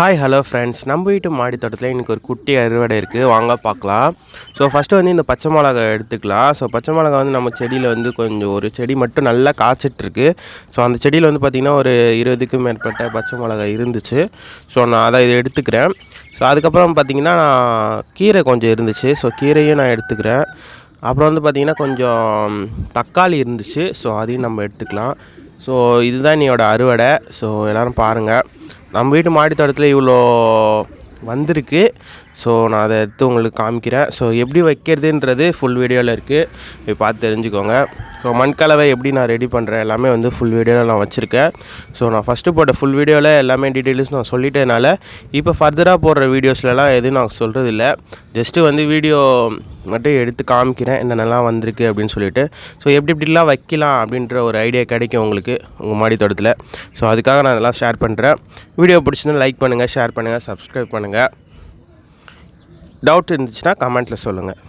Hi hello friends நம்ம வீட்டு மாடி தோட்டத்தில் இன்றைக்கி ஒரு குட்டி அறுவடை இருக்குது வாங்க பார்க்கலாம். ஸோ ஃபஸ்ட்டு வந்து இந்த பச்சை மிளகா எடுத்துக்கலாம். ஸோ பச்சை மிளகா வந்து நம்ம செடியில் வந்து கொஞ்சம் ஒரு செடி மட்டும் நல்லா காய்ச்சிட்ருக்கு. ஸோ அந்த செடியில் வந்து பார்த்திங்கன்னா ஒரு இருபதுக்கும் மேற்பட்ட பச்சை மிளகா இருந்துச்சு. ஸோ நான் அதை இதை எடுத்துக்கிறேன். ஸோ அதுக்கப்புறம் பார்த்திங்கன்னா கீரை கொஞ்சம் இருந்துச்சு. ஸோ கீரையும் நான் எடுத்துக்கிறேன். அப்புறம் வந்து பார்த்திங்கன்னா கொஞ்சம் தக்காளி இருந்துச்சு. ஸோ அதையும் நம்ம எடுத்துக்கலாம். ஸோ இதுதான் என்னோடய அறுவடை. ஸோ எல்லோரும் பாருங்கள் நம்ம வீட்டு மாடி தோட்டத்தில் இவ்வளோ வந்திருக்கு. ஸோ நான் அதை எடுத்து உங்களுக்கு காமிக்கிறேன். ஸோ எப்படி வைக்கிறதுன்றது ஃபுல் வீடியோவில் இருக்குது இப்போ பார்த்து தெரிஞ்சுக்கோங்க. ஸோ மண்கலவை எப்படி நான் ரெடி பண்ணுறேன் எல்லாமே வந்து ஃபுல் வீடியோவில் நான் வச்சுருக்கேன். ஸோ நான் ஃபஸ்ட்டு போட்ட ஃபுல் வீடியோவில் எல்லாமே டீட்டெயில்ஸ் நான் சொல்லிட்டேனால இப்போ ஃபர்தராக போடுற வீடியோஸ்லலாம் எதுவும் நான் சொல்கிறது இல்லை ஜஸ்ட்டு வந்து வீடியோ மட்டும் எடுத்து காமிக்கிறேன் என்னென்னலாம் வந்திருக்கு அப்படின்னு சொல்லிட்டு. ஸோ எப்படி எப்படிலாம் வைக்கலாம் அப்படின்ற ஒரு ஐடியா கிடைக்கும் உங்களுக்கு உங்கள் மாடி தோட்டத்தில். ஸோ அதுக்காக நான் அதெல்லாம் ஷேர் பண்ணுறேன் வீடியோ பிடிச்சிருந்தா லைக் பண்ணுங்கள் ஷேர் பண்ணுங்கள் சப்ஸ்கிரைப் பண்ணுங்கள் டவுட் இருந்துச்சுன்னா கமெண்ட்டில் சொல்லுங்கள்